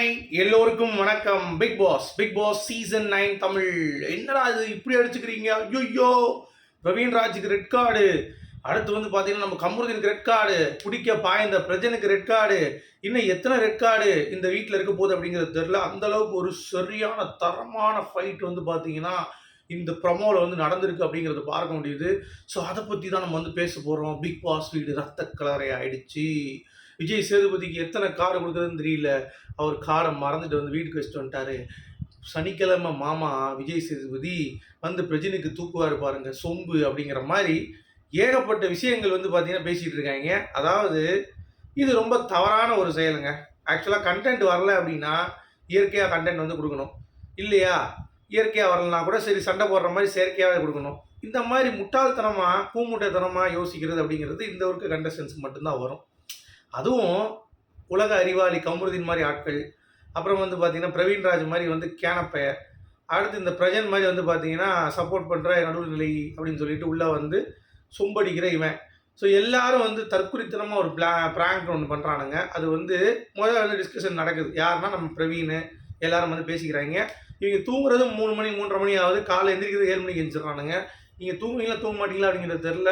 Hi எல்லோருக்கும் வணக்கம். Bigg Boss Bigg Boss season nine Tamil. என்னடா இது இப்படி அடிச்சுக்கிறீங்க? ஐயோ பிரவீன் ராஜுக்கு ரெட் கார்டு அடுத்து வந்து பார்த்தீங்கன்னா நம்ம கமருதீனுக்கு ரெட் கார்டு பிடிக்க பாய்ந்த பிரஜனுக்கு ரெட் கார்டு இன்னும் எத்தனை ரெட் கார்டு இந்த வீட்டில் இருக்க போகுது அப்படிங்கிறது தெரில அந்த அளவுக்கு ஒரு சரியான தரமான ஃபைட் வந்து பார்த்தீங்கன்னா இந்த ப்ரமோவில் வந்து நடந்திருக்கு அப்படிங்கிறத பார்க்க முடியுது. ஸோ அதை பற்றி தான் நம்ம வந்து பேச போகிறோம் பிக் பாஸ் வீடு ரத்த கலரை ஆயிடுச்சு. விஜய் சேதுபதிக்கு எத்தனை கார் கொடுக்குறதுன்னு தெரியல. அவர் காரை மறந்துட்டு வந்து வீட்டுக்கு வச்சுட்டு வந்துட்டாரு. சனிக்கிழமை மாமா விஜய் சேதுபதி வந்து பிரஜினுக்கு தூக்குவார் பாருங்க சொம்பு அப்படிங்கிற மாதிரி ஏகப்பட்ட விஷயங்கள் வந்து பார்த்தீங்கன்னா பேசிகிட்டு இருக்காங்க. அதாவது இது ரொம்ப தவறான ஒரு செயலுங்க. ஆக்சுவலாக கண்டென்ட் வரல அப்படின்னா இயற்கையாக கண்டென்ட் வந்து கொடுக்கணும். இல்லையா? இயற்கையாக வரலனா கூட சரி சண்டை போடுற மாதிரி செயற்கையாகவே கொடுக்கணும். இந்த மாதிரி முட்டாள்தனமாக பூமுட்டைத்தனமாக யோசிக்கிறது அப்படிங்கிறது இந்த ஒர்க்கு கண்டஸ்டன்ஸுக்கு மட்டும்தான் வரும். அதுவும் உலக அறிவாளி கமருதீன் மாதிரி ஆட்கள் அப்புறம் வந்து பார்த்தீங்கன்னா பிரவீன்ராஜ் மாதிரி வந்து கேனப்பெயர் அடுத்து இந்த பிரஜன் மாதிரி வந்து பார்த்தீங்கன்னா சப்போர்ட் பண்ணுற நடுவுநிலை அப்படின்னு சொல்லிட்டு உள்ளே வந்து சும்படிக்கிற இவன். ஸோ எல்லாரும் வந்து தற்குறித்தனமாக ஒரு பிளா ப்ராங்க் ஒன்று பண்ணுறானுங்க அது வந்து முதல்ல வந்து டிஸ்கஷன் நடக்குது. யாருன்னா நம்ம பிரவீன் எல்லாரும் வந்து பேசிக்கிறாங்க. இவங்க தூங்குறது மூணு மணி மூன்றரை மணி ஆகுது. காலை எந்திரிக்கிறது ஏழு மணிக்கு எந்திரிச்சிடுறானுங்க. நீங்கள் தூங்குவீங்களா தூங்க மாட்டீங்களா அப்படிங்கிறது தெரில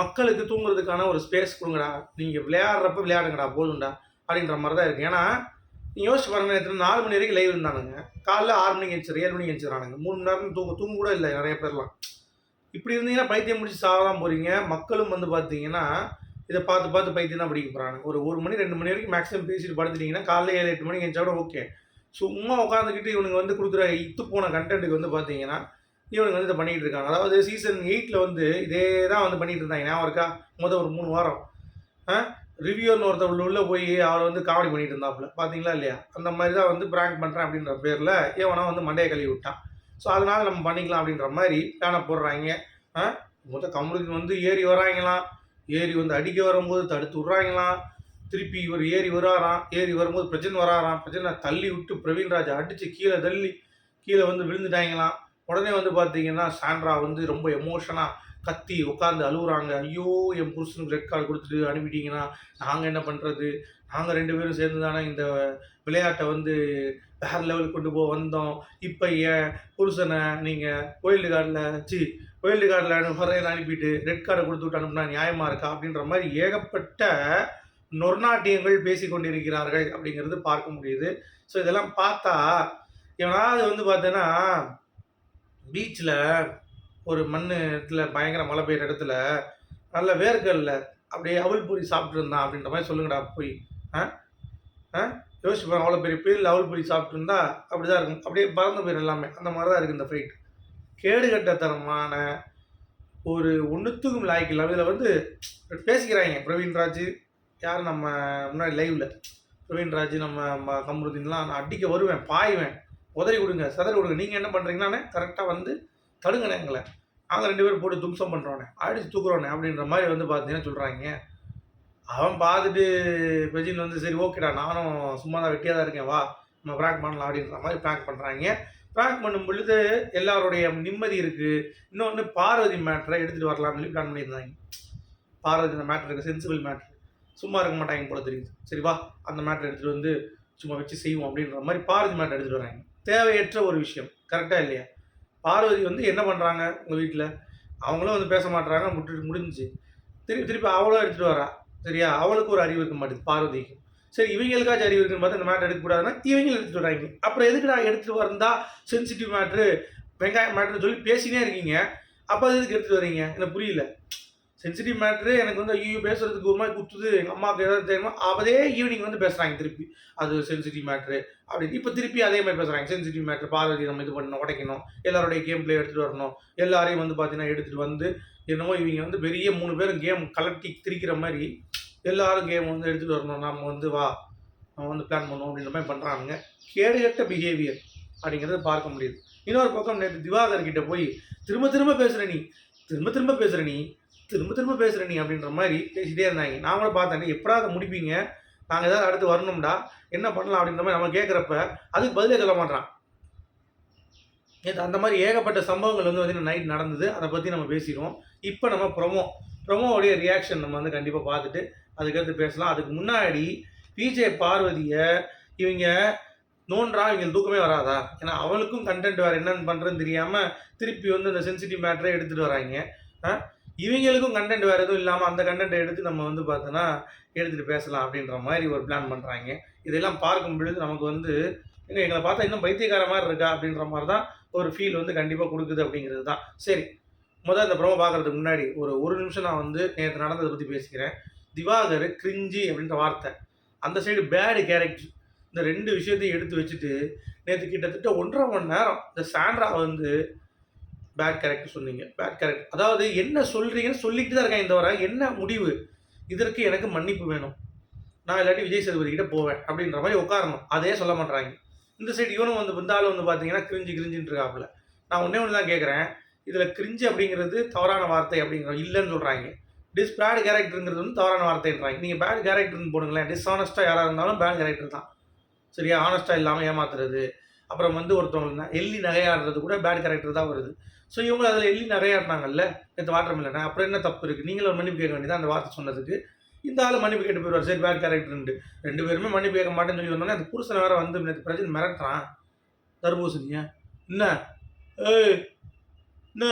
மக்களுக்கு தூங்குறதுக்கான ஒரு ஸ்பேஸ் கொடுங்கடா. நீங்கள் விளையாடுறப்ப விளையாடுங்கடா போதும்டா அப்படின்ற மாதிரி தான் இருக்குது ஏன்னா நீங்கள் யோசிச்சு பாருங்க நேரத்தில் நாலு மணி வரைக்கும் லைவ் இருந்தானுங்க. காலைல ஆறு மணிக்கு எழுச்சிரு ஏழு மணிக்கு எழுச்சிடறானுங்க மூணு மணி நேரம் தூங்க தூங்க கூட இல்லை நிறைய பேர்லாம். இப்படி இருந்தீங்கன்னா பைத்தியம் முடிச்சு சாகலாம் போகிறீங்க மக்களும் வந்து பார்த்தீங்கன்னா இதை பார்த்து பார்த்து பைத்தியம் தான் படிக்க போகிறாங்க ஒரு ஒரு மணி ரெண்டு மணி வரைக்கும் மேக்ஸிமம் பேசிட்டு படுத்துட்டீங்கன்னா காலைல ஏழு எட்டு மணிக்கு எழுந்தா கூட ஓகே சும்மா உட்காந்துக்கிட்டு இவனுங்க வந்து கொடுக்குற இத்து போன கண்டென்ட்டுக்கு வந்து பார்த்தீங்கன்னா இவனுக்கு வந்து இதை பண்ணிகிட்டு இருக்காங்க. அதாவது சீசன் எயிட்டில் வந்து இதே தான் வந்து பண்ணிகிட்டு இருந்தாங்க. ஞாபகம் இருக்கா? மொதல் ஒரு மூணு வாரம். ரிவ்யூர்னு ஒருத்தர் உள்ளே போய் அவர் வந்து காமெடி பண்ணிட்டு இருந்தாப்புல. பார்த்தீங்களா இல்லையா? அந்த மாதிரி தான் வந்து ப்ராங்க் பண்ணுறேன் அப்படின்ற பேரில் ஏவனா வந்து மண்டையை கழுவி விட்டான். ஸோ அதனால் நம்ம பண்ணிக்கலாம் அப்படின்ற மாதிரி பிளானை போடுறாங்க. மொத்தம் கமலுக்கு வந்து ஏறி வராங்களாம். ஏறி வந்து அடிக்க வரும்போது தடுத்து விட்றாங்களாம். திருப்பி இவர் ஏறி வராராம். ஏறி வரும்போது பிரச்சனை வராராம். பிரச்சனை தள்ளி விட்டு பிரவீன்ராஜ் அடித்து கீழே தள்ளி கீழே வந்து விழுந்துட்டாங்களாம். உடனே வந்து பார்த்தீங்கன்னா சாண்ட்ரா வந்து ரொம்ப எமோஷனாக கத்தி உட்காந்து அழுகுறாங்க ஐயோ என் புருஷனுக்கு ரெட் கார்டு கொடுத்துட்டு அனுப்பிட்டீங்கன்னா நாங்கள் என்ன பண்ணுறது நாங்கள் ரெண்டு பேரும் சேர்ந்து தானே இந்த விளையாட்டை வந்து வேறு லெவலுக்கு கொண்டு போக வந்தோம். இப்போ என் புருஷனை நீங்கள் ஒயில்டு கார்டில் சி ஒயில்டு கார்டில் அனுப்புறேன் அனுப்பிட்டு ரெட் கார்டை கொடுத்து விட்டு அனுப்புனா நியாயமாக இருக்கா? அப்படின்ற மாதிரி ஏகப்பட்ட நொர்நாட்டியங்கள் பேசி கொண்டிருக்கிறார்கள் அப்படிங்கிறது பார்க்க முடியுது. ஸோ இதெல்லாம் பார்த்தா எவனாவது வந்து பார்த்தோன்னா பீச்சில் ஒரு மண் இடத்துல பயங்கர மழை பெய்கிற இடத்துல நல்ல வேர்க்கல்ல அப்படியே அவல் பூரி சாப்பிட்ருந்தான் அப்படின்ற மாதிரி சொல்லுங்கடா போய். ஆ? ஆ? யோசிச்சு பாருங்க அவ்வளோ பெரிய பேரில் அவல் பூரி சாப்பிட்ருந்தா அப்படி தான் இருக்கும். அப்படியே பறந்து போயிடும் எல்லாமே. அந்த மாதிரி தான் இருக்குது இந்த ஃபைட் கேடுகட்டத்தனமான ஒரு ஒன்றுத்துக்கும் லாய்க்கு இல்லை. இதில் வந்து பேசிக்கிறாங்க. பிரவீன்ராஜ் யார் நம்ம முன்னாடி லைவில் பிரவீன்ராஜ் நம்ம ம- நான் அடிக்க வருவேன் பாய்வேன். உதறி விடுங்க சதறி விடுங்க. நீங்கள் என்ன பண்ணுறீங்கன்னானே கரெக்டாக வந்து தடுங்கண்ணே எங்களை நாங்கள் ரெண்டு பேரும் போட்டு தும்சம் பண்ணுறோண்ணே அடிச்சு தூக்குறோனே அப்படின்ற மாதிரி வந்து பார்த்தீங்கன்னா சொல்கிறாங்க அவன் பார்த்துட்டு பெஜின் வந்து சரி ஓகேடா நானும் சும்மா தான் வெட்டியாக தான் இருக்கேன் வா நம்ம ப்ராங்க் பண்ணலாம் அப்படின்ற மாதிரி ப்ராங்க் பண்ணுறாங்க ப்ராங்க் பண்ணும் பொழுது எல்லாருடைய நிம்மதி இருக்குது இன்னொன்று பார்வதி மேட்டரை எடுத்துகிட்டு வரலாம்னு சொல்லி பிளான் பண்ணியிருந்தாங்க. பார்வதி இந்த மேட்ரு இருக்குது சென்சிபிள் மேட்ரு சும்மா இருக்க மாட்டாங்க போல தெரியுது. சரி வா அந்த மேட்ரு எடுத்துகிட்டு வந்து சும்மா வச்சு செய்வோம் அப்படின்ற மாதிரி பார்வதி மேட்டர் எடுத்துகிட்டு வராங்க. தேவையற்ற ஒரு விஷயம். கரெக்டாக இல்லையா? பார்வதி வந்து என்ன பண்ணுறாங்க உங்கள் வீட்டில் அவங்களும் வந்து பேச மாட்டுறாங்க முட்டு முடிஞ்சுச்சு. திருப்பி திருப்பி அவளும் எடுத்துகிட்டு வரா. சரியா? அவளுக்கு ஒரு அறிவு இருக்க மாட்டேது பார்வதிக்கு. சரி இவங்களுக்காச்சும் அறிவு இருக்குன்னு பார்த்தா இந்த மேட்டர் எடுக்கக்கூடாதுன்னா இவங்களும் எடுத்துகிட்டு வராங்க அப்புறம் எதுக்கு நான் எடுத்துகிட்டு வரந்தா சென்சிட்டிவ் மேட்ரு வெங்காயம் மேட்ருன்னு சொல்லி பேசினே இருக்கீங்க. அப்போ அது எதுக்கு எடுத்துகிட்டு வரீங்க எனக்கு புரியல. சென்சிட்டிவ் மேட்ரு எனக்கு வந்து ஐயோ பேசுறதுக்கு ஒரு மாதிரி குத்துது. எங்கள் அம்மாவுக்கு ஏதாவது தெரியுமா அதே ஈவினிங் வந்து பேசுகிறாங்க திருப்பி. அது சென்சிட்டிவ் மேட்ரு அப்படின்னு. இப்போ திருப்பி அதே மாதிரி பேசுகிறாங்க சென்சிட்டிவ் மேட்ரு பார்வதி நம்ம இது பண்ணணும் உடைக்கணும். எல்லாருடைய கேம் பிளே எடுத்துகிட்டு வரணும். எல்லாரையும் வந்து பார்த்தீங்கன்னா எடுத்துகிட்டு வந்து என்னமோ இவங்க வந்து பெரிய மூணு பேரும் கேம் கலட்டி திரிக்கிற மாதிரி எல்லாரும் கேம் வந்து எடுத்துகிட்டு வரணும். நம்ம வந்து வா நம்ம வந்து பிளான் பண்ணுவோம் அப்படின்ற மாதிரி பண்ணுறாங்க கேடுகட்ட பிஹேவியர் அப்படிங்கிறத பார்க்க முடியுது. இன்னொரு பக்கம் நேற்று திவாகர் கிட்ட போய் திரும்ப திரும்ப பேசுகிற நீ திரும்ப திரும்ப பேசுகிற நீ திரும்ப திரும்ப பேசுகிற நீ அப்படின்ற மாதிரி பேசிட்டே இருந்தாங்க. நாங்களும் பார்த்தேன் எப்படா அதை முடிப்பீங்க? நாங்கள் ஏதாவது அடுத்து வரணும்டா. என்ன பண்ணலாம்? அப்படின்ற மாதிரி நம்ம கேட்குறப்ப அதுக்கு பதிலே சொல்ல மாட்டான் அந்த மாதிரி ஏகப்பட்ட சம்பவங்கள் வந்து பார்த்தீங்கன்னா நைட் நடந்தது. அதை பற்றி நம்ம பேசிடுவோம். இப்போ நம்ம ப்ரொமோ ப்ரொமோவுடைய ரியாக்ஷன் நம்ம வந்து கண்டிப்பாக பார்த்துட்டு அதுக்கடுத்து பேசலாம். அதுக்கு முன்னாடி பிஜே பார்வதியை இவங்க நோன்றா இவங்க தூக்கமே வராதா? ஏன்னா அவளுக்கும் கண்டென்ட் வேறு என்னென்னு பண்ணுறதுன்னு தெரியாமல் திருப்பி வந்து இந்த சென்சிட்டிவ் மேட்டரை எடுத்துகிட்டு வராங்க. ஆ? இவங்களுக்கும் கண்டென்ட் வேறு எதுவும் இல்லாமல் அந்த கண்டென்ட்டை எடுத்து நம்ம வந்து பார்த்தோன்னா எடுத்துகிட்டு பேசலாம் அப்படின்ற மாதிரி ஒரு பிளான் பண்ணுறாங்க இதெல்லாம் பார்க்கும் பொழுது நமக்கு வந்து ஏங்க எங்களை பார்த்தா இன்னும் பைத்தியக்கார மாதிரி இருக்கா அப்படின்ற மாதிரி தான் ஒரு ஃபீல் வந்து கண்டிப்பாக கொடுக்குது அப்படிங்கிறது தான். சரி முதல் இந்த ப்ரோமோ பார்க்குறதுக்கு முன்னாடி ஒரு ஒரு நிமிஷம் நான் வந்து நேற்று நடந்ததை பற்றி பேசிக்கிறேன். திவாகர் கிரிஞ்சி அப்படின்ற வார்த்தை. அந்த சைடு பேடு கேரக்டர் இந்த ரெண்டு விஷயத்தையும் எடுத்து வச்சுட்டு நேற்று கிட்டத்தட்ட ஒன்றரை மணி நேரம் இந்த சாண்ட்ரா வந்து பேட் கேரக்டர் சொன்னீங்க பேட் கேரக்டர் அதாவது என்ன சொல்கிறீங்கன்னு சொல்லிக்கிட்டு தான் இருக்கேன் இந்த வர. என்ன முடிவு? இதற்கு எனக்கு மன்னிப்பு வேணும். நான் இல்லாட்டி விஜய் சேதுபதி கிட்ட போவேன் அப்படின்ற மாதிரி உட்காரணும். அதே சொல்ல மாட்றாங்க. இந்த சைடு இவனும் வந்து இந்த ஆள் வந்து பார்த்தீங்கன்னா கிரிஞ்சு கிரிஞ்சின்னு இருக்காப்புல. நான் ஒன்றே ஒன்று தான் கேட்குறேன் இதில் கிரிஞ்சு அப்படிங்கிறது தவறான வார்த்தை அப்படிங்கிற இல்லைன்னு சொல்கிறாங்க டிஸ் பேட் கேரக்டருங்கிறது வந்து தவறான வார்த்தைன்றாங்க. நீங்கள் பேட் கேரக்டர்னு போடுங்களேன். டிஸ்ஆனஸ்ட்டாக யாராக இருந்தாலும் பேட் கேரக்டர் தான். சரியா? ஆனஸ்ட்டாக இல்லாமல் ஏமாத்துறது. அப்புறம் வந்து ஒருத்தவங்க எள்ளி நகையாடுறது கூட பேட் கேரக்டர் தான் வருது. ஸோ இவங்க அதில் எள்ளி இருந்தாங்கல்ல? நேற்று வாட்டர் மில்லனை அப்புறம் என்ன தப்பு இருக்குது நீங்களும் மன்னிப்பு கேட்க வேண்டியதான் அந்த வார்த்தை சொன்னதுக்கு. இந்த ஆள் மன்னிப்பு கேட்டு போயிடுவார். சரி பேட் கேரக்டர்ன்ட்டு ரெண்டு பேருமே மன்னிப்பு கேட்க மாட்டேன்னு சொல்லி வந்தோன்னே அந்த புருஷனை வேற வந்து நேற்று பிரச்சனை மிரட்டுறான். தர்பூசணியா. என்ன? ஏய் என்ன?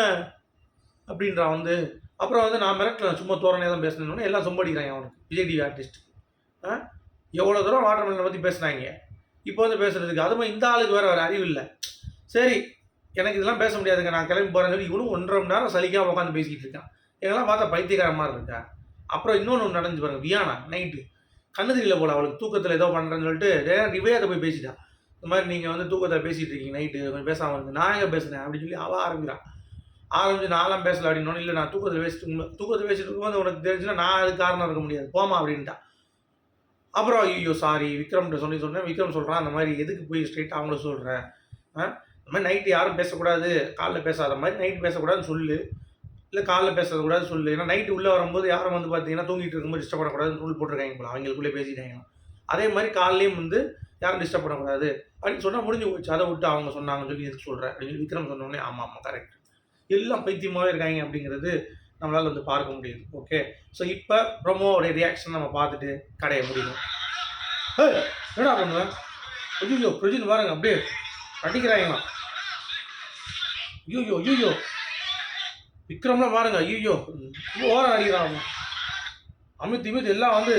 அப்படின்றான் வந்து. அப்புறம் வந்து நான் மிரட்டல சும்மா தோரணையாக தான் பேசணும்னு எல்லாம் சொம்படிக்கிறாங்க அவனுக்கு. விஜய் டிவி ஆர்டிஸ்ட் ஆ? எவ்வளோ தூரம் வாட்டர் மில்லனை பற்றி பேசுனாங்க இப்போ வந்து பேசுறதுக்கு. அதுவும் இந்த ஆளுக்கு வேற வேறு அறிவு இல்லை. சரி எனக்கு இதெல்லாம் பேச முடியாதுங்க. நான் கிளம்பி போகிறேன்னு சொல்லி இவனும் ஒன்றரை மணி நேரம் சலிக்காக உட்காந்து பேசிக்கிட்டு இருக்கான். எங்கெல்லாம் பார்த்தா பைத்தியகாரமாக மாதிரி இருக்கா? அப்புறம் இன்னொன்று ஒன்று நடந்து பாருங்க. வியானா நைட்டு கண்ணு தெரியல போல அவளுக்கு தூக்கத்தில் ஏதோ பண்ணுறேன்னு சொல்லிட்டு ரிவையாட்ட போய் பேசிட்டான் இந்த மாதிரி நீங்கள் வந்து தூக்கத்தில் பேசிகிட்டு இருக்கீங்க நைட்டு கொஞ்சம் பேசாமல் இருந்து நான் எங்கே பேசுனேன்? அப்படின்னு சொல்லி அவள் ஆரம்பிக்கிறான் ஆரம்பிச்சு நான்லாம் பேசல. அப்படின்னு இல்லை நான் தூக்கத்தில் பேசிட்டு தூக்கத்தில் பேசிட்டு இருக்கும்போது உனக்கு தெரிஞ்சுன்னா நான் அதுக்கு காரணம் இருக்க முடியாது. போமா அப்படின்ட்டான் அப்புறம் ஐயோ சாரி விக்ரம்கிட்ட சொல்லி சொன்னேன். விக்ரம் சொல்கிறான் அந்த மாதிரி எதுக்கு போய் ஸ்ட்ரெயிட்டாக அவங்கள சொல்கிறேன் அது மாதிரி நைட்டு யாரும் பேசக்கூடாது காலைல பேசாத மாதிரி நைட்டு பேசக்கூடாதுன்னு சொல்லு. இல்லை காலைல பேசக்கூடாது சொல்லு. ஏன்னா நைட்டு உள்ளே வரும்போது யாரும் வந்து பார்த்தீங்கன்னா தூங்கிட்டு இருக்கும்போது டிஸ்டர்ப் பண்ணக்கூடாதுன்னு ரூல் போட்டிருக்காங்க போல. அவங்களுக்குள்ளே பேசிட்டாங்க அதே மாதிரி காலையிலையும் வந்து யாரும் டிஸ்டர்ப் பண்ணக்கூடாது. அப்படின்னு சொன்னால் முடிஞ்சு போச்சு. அதை விட்டு அவங்க சொன்னாங்கன்னு சொல்லி எதுக்கு சொல்கிறேன் அப்படின்னு சொல்லி விக்ரம் சொன்னோடனே ஆமாம் ஆமாம் கரெக்ட் எல்லாம் பைத்தியமாகவே இருக்காங்க அப்படிங்கிறது நம்மளால் வந்து பார்க்க முடியுது. ஓகே ஸோ இப்போ ப்ரொமோவோடைய ரியாக்ஷன் நம்ம பார்த்துட்டு கடைய முடியும் என்னடா பண்ணுவேன் ஐயோ பிரஜின் பாருங்க அப்படியே அடிக்கிறாங்களாம் ஐயோ ஐயோ விக்ரம்லாம் பாருங்க ஐயோ ஓரம் அடிக்கிறான் அமித் இமித் எல்லாம் வந்து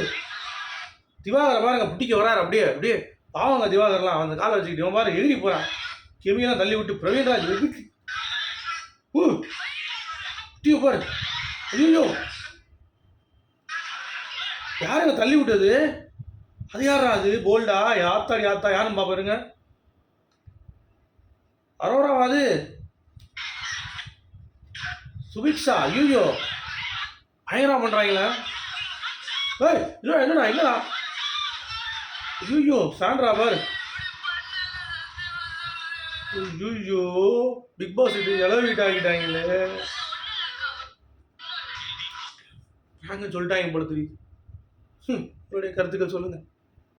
திவாகரை பாருங்க புட்டிக்க வராரு அப்படியே அப்படியே. பாவங்க திவாகர்லாம் அந்த காலை வச்சுக்கிட்டு இவன் பாரு எழுதி போறான். கெமியெல்லாம் தள்ளி விட்டு பிரவீன்ராஜ் வெகுக்கு. ஊ. புட்டிய பாரு. ஐயோ யாருங்க தள்ளி விட்டது? அது யாரா அது? போல்டா? யாத்தா யாத்தா யாருன்னு பாருங்க. அரோராவா அது? சுபிக்ஷா ஐயோ பயங்கரம் பண்ணுறாங்களே ஏய் இல்ல என்னடா என்னடா? ஐயோ சாண்ட்ரா பார். ஐயோ பிக் பாஸ் இது எலவிட் ஆகிட்டாங்களே நாங்கள் சொல்லிட்டாங்க போல உங்களுடைய கருத்துக்கள் சொல்லுங்கள்